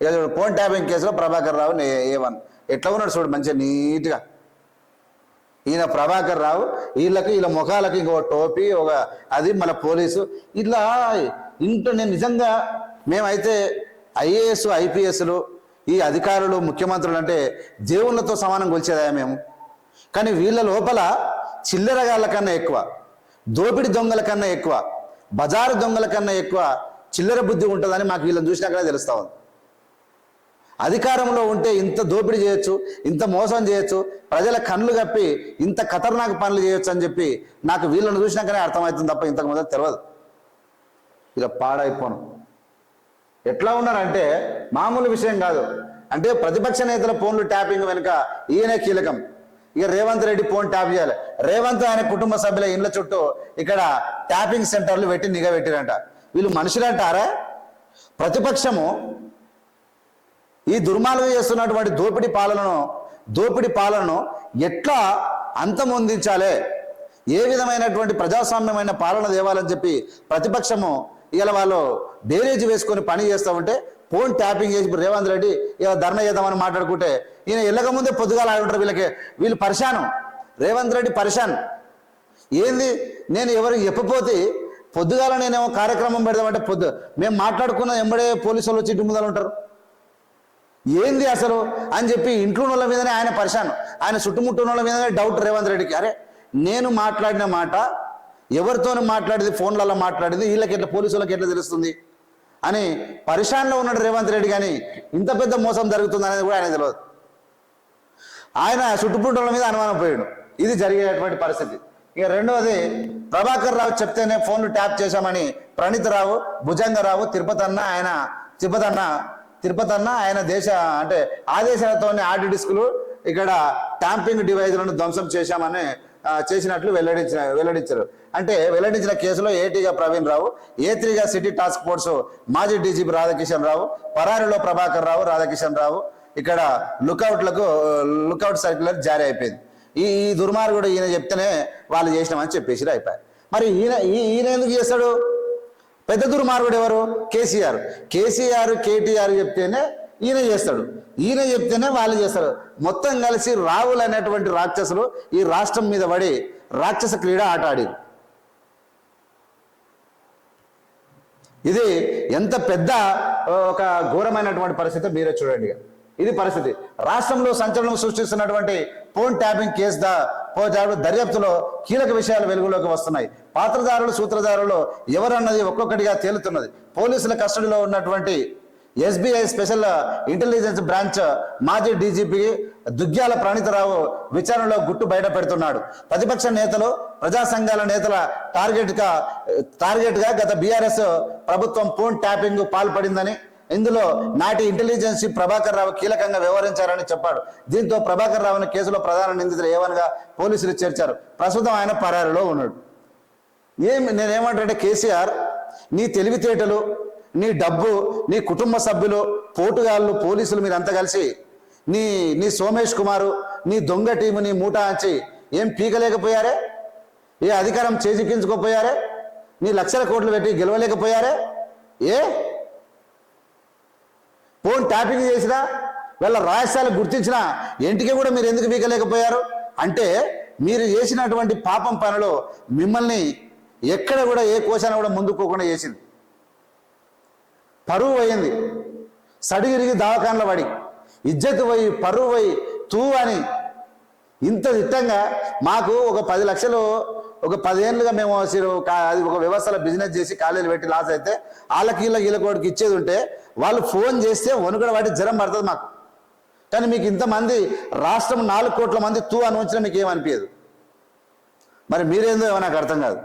ఇక చూడు phone tapping కేసులో ప్రభాకర్ రావు ఏ వన్. ఎట్లా ఉన్నాడు చూడు మంచిగా నీట్గా. ఈయన ప్రభాకర్ రావు వీళ్ళకి వీళ్ళ ముఖాలకి ఇంకో టోపీ ఒక అది మన పోలీసు. ఇట్లా ఇంట్లో నేను నిజంగా మేమైతే ఐఏఎస్ ఐపీఎస్లు ఈ అధికారులు ముఖ్యమంత్రులు అంటే దేవుళ్ళతో సమానం కొలిచేదా మేము. కానీ వీళ్ళ లోపల చిల్లరగాళ్ళ కన్నా ఎక్కువ దోపిడి దొంగల కన్నా ఎక్కువ బజారు దొంగల కన్నా ఎక్కువ చిల్లర బుద్ధి ఉంటుందని మాకు వీళ్ళని చూసినాకనే తెలుస్తా ఉంది. అధికారంలో ఉంటే ఇంత దోపిడీ చేయొచ్చు ఇంత మోసం చేయొచ్చు ప్రజల కళ్ళు కప్పి ఇంత ఖతర్నాక్ పనులు చేయొచ్చు అని చెప్పి నాకు వీళ్ళని చూసినాకనే అర్థమవుతుంది తప్ప ఇంతకు ముందు తెలియదు ఇక పాడైపోను. ఎట్లా ఉన్నారంటే మామూలు విషయం కాదు. అంటే ప్రతిపక్ష నేతల ఫోన్లు ట్యాపింగ్ వెనుక ఈయనే కీలకం. ఇక రేవంత్ రెడ్డి ఫోన్ ట్యాప్ చేయాలి. రేవంత్ ఆయన కుటుంబ సభ్యుల ఇండ్ల చుట్టూ ఇక్కడ ట్యాపింగ్ సెంటర్లు పెట్టి నిఘా పెట్టిరంట. వీళ్ళు మనుషులంటారా? ప్రతిపక్షము ఈ దుర్మార్గం చేస్తున్నటువంటి దోపిడీ పాలనను దోపిడీ పాలనను ఎట్లా అంతమొందించాలి? ఏ విధమైనటువంటి ప్రజాస్వామ్యమైన పాలన తేవాలని చెప్పి ప్రతిపక్షము ఇలా వాళ్ళు బేరేజ్ వేసుకొని పని చేస్తూ ఉంటే ఫోన్ ట్యాపింగ్ చేసి రేవంత్ రెడ్డి ఇలా ధర్నా చేద్దామని మాట్లాడుకుంటే ఈయన వెళ్ళక ముందే పొద్దుగాల ఆడి ఉంటారు వీళ్ళకి. వీళ్ళు పరిశానం. రేవంత్ రెడ్డి పరిశాన్. ఏంది? నేను ఎవరికి చెప్పపోతే పొద్దుగాల నేనేమో కార్యక్రమం పెడదామంటే పొద్దు మేము మాట్లాడుకున్న ఎంబడే పోలీసు వాళ్ళు వచ్చి ఇంటి ముందర ఉంటారు. ఏంది అసలు? అని చెప్పి ఇంట్లో వాళ్ళ మీదనే ఆయన పరిశాను. ఆయన చుట్టుముట్టిన వాళ్ళ మీదనే డౌట్ రేవంత్ రెడ్డికి. అరే నేను మాట్లాడిన మాట ఎవరితోనూ మాట్లాడింది ఫోన్లలో మాట్లాడింది వీళ్ళకి ఎట్లా పోలీసు వాళ్ళకి ఎట్లా తెలుస్తుంది? అని పరిశాన్లో ఉన్నాడు రేవంత్ రెడ్డి కానీ ఇంత పెద్ద మోసం జరుగుతుంది అనేది కూడా ఆయన తెలియదు ఆయన చుట్టుపుట్టుల మీద అనుమానం పోయాడు. ఇది జరిగేటువంటి పరిస్థితి. ఇక రెండవది ప్రభాకర్ రావు చెప్తేనే ఫోన్లు ట్యాప్ చేశామని ప్రణీత్ రావు భుజంగరావు తిరుపతి అన్న ఆయన తిరుపతి అన్న తిరుపతి అన్న ఆయన దేశ అంటే ఆదేశాలతోనే ఆర్డి డిస్కులు ఇక్కడ ట్యాంపింగ్ డివైజ్లను ధ్వంసం చేశామని చేసినట్లు వెల్లడించిన వెల్లడించారు. అంటే వెల్లడించిన కేసులో ఏటీగా ప్రవీణ్ రావు ఏ త్రీగా సిటీ టాస్క్ ఫోర్స్ మాజీ డీజీపీ రాధాకిషన్ రావు పరారిలో ప్రభాకర్ రావు రాధాకిషన్ రావు ఇక్కడ లుకౌట్లకు లుకౌట్ సర్క్యులర్ జారీ అయిపోయింది. ఈ ఈ దుర్మార్గుడు ఈయన చెప్తేనే వాళ్ళు చేసినామని చెప్పేసి అయిపోయారు. మరి ఈయన ఈయన ఎందుకు చేస్తాడు? పెద్ద దుర్మార్గుడు ఎవరు? కేసీఆర్. కేసీఆర్ కేటీఆర్ చెప్తేనే ఈయన చేస్తాడు. ఈయన చెప్తేనే వాళ్ళు చేస్తారు. మొత్తం కలిసి రావులు అనేటువంటి రాక్షసులు ఈ రాష్ట్రం మీద పడి రాక్షస క్రీడ ఆట ఆడిరు. ఇది ఎంత పెద్ద ఒక ఘోరమైనటువంటి పరిస్థితి మీరే చూడండి ఇది పరిస్థితి. రాష్ట్రంలో సంచలనం సృష్టిస్తున్నటువంటి ఫోన్ ట్యాపింగ్ కేసు దా పోజాడు దర్యాప్తులో కీలక విషయాలు వెలుగులోకి వస్తున్నాయి. పాత్రదారులు సూత్రధారులు ఎవరన్నది ఒక్కొక్కటిగా తేలుతున్నది. పోలీసుల కస్టడీలో ఉన్నటువంటి ఎస్బీఐ స్పెషల్ ఇంటెలిజెన్స్ బ్రాంచ్ మాజీ డీజీపీ దుగ్గ్యాల ప్రణీతరావు విచారణలో గుట్టు బయట పెడుతున్నాడు. ప్రతిపక్ష నేతలు ప్రజా సంఘాల నేతల టార్గెట్గా టార్గెట్గా గత బీఆర్ఎస్ ప్రభుత్వం ఫోన్ ట్యాపింగ్ పాల్పడిందని ఇందులో నాటి ఇంటెలిజెన్స్ ప్రభాకర్ రావు కీలకంగా వ్యవహరించారని చెప్పాడు. దీంతో ప్రభాకర్ రావుని కేసులో ప్రధాన నిందితులు ఏవనగా పోలీసులు చేర్చారు. ప్రస్తుతం ఆయన పరారిలో ఉన్నాడు. ఏం నేనేమంటే కేసీఆర్ నీ తెలివితేటలు నీ డబ్బు నీ కుటుంబ సభ్యులు పోటుగాళ్ళు పోలీసులు మీరంతా కలిసి నీ నీ సోమేష్ కుమారు నీ దొంగ టీము నీ మూట అంచి ఏం పీకలేకపోయారే? ఏ అధికారం చేజిక్కించుకోపోయారే? నీ లక్షల కోట్లు పెట్టి గెలవలేకపోయారే? ఏ? ఫోన్ ట్యాపింగ్ చేసినా వీళ్ళ రహస్యాలు గుర్తించినా ఇంటికి కూడా మీరు ఎందుకు వీకలేకపోయారు? అంటే మీరు చేసినటువంటి పాపం పనిలో మిమ్మల్ని ఎక్కడ కూడా ఏ కోశాన కూడా ముందుకోకుండా చేసింది. పరువు అయింది సడిగిరిగి దావకాన్ల పడి ఇజ్జత్ పోయి పరువు పోయి తూ అని ఇంత దిట్టంగా మాకు ఒక పది లక్షలు ఒక పదేళ్ళుగా మేము అది ఒక వ్యవస్థలో బిజినెస్ చేసి ఖాళీలు పెట్టి లాస్ అయితే వాళ్ళకి వీళ్ళకి వీళ్ళ ఇచ్చేది ఉంటే వాళ్ళు ఫోన్ చేస్తే వనుకడ వాటి జ్వరం పడుతుంది మాకు. కానీ మీకు ఇంతమంది రాష్ట్రం నాలుగు కోట్ల మంది తూ అని ఉంచినా మీకు ఏమనిపించదు మరి మీరేందో ఏమో నాకు అర్థం కాదు.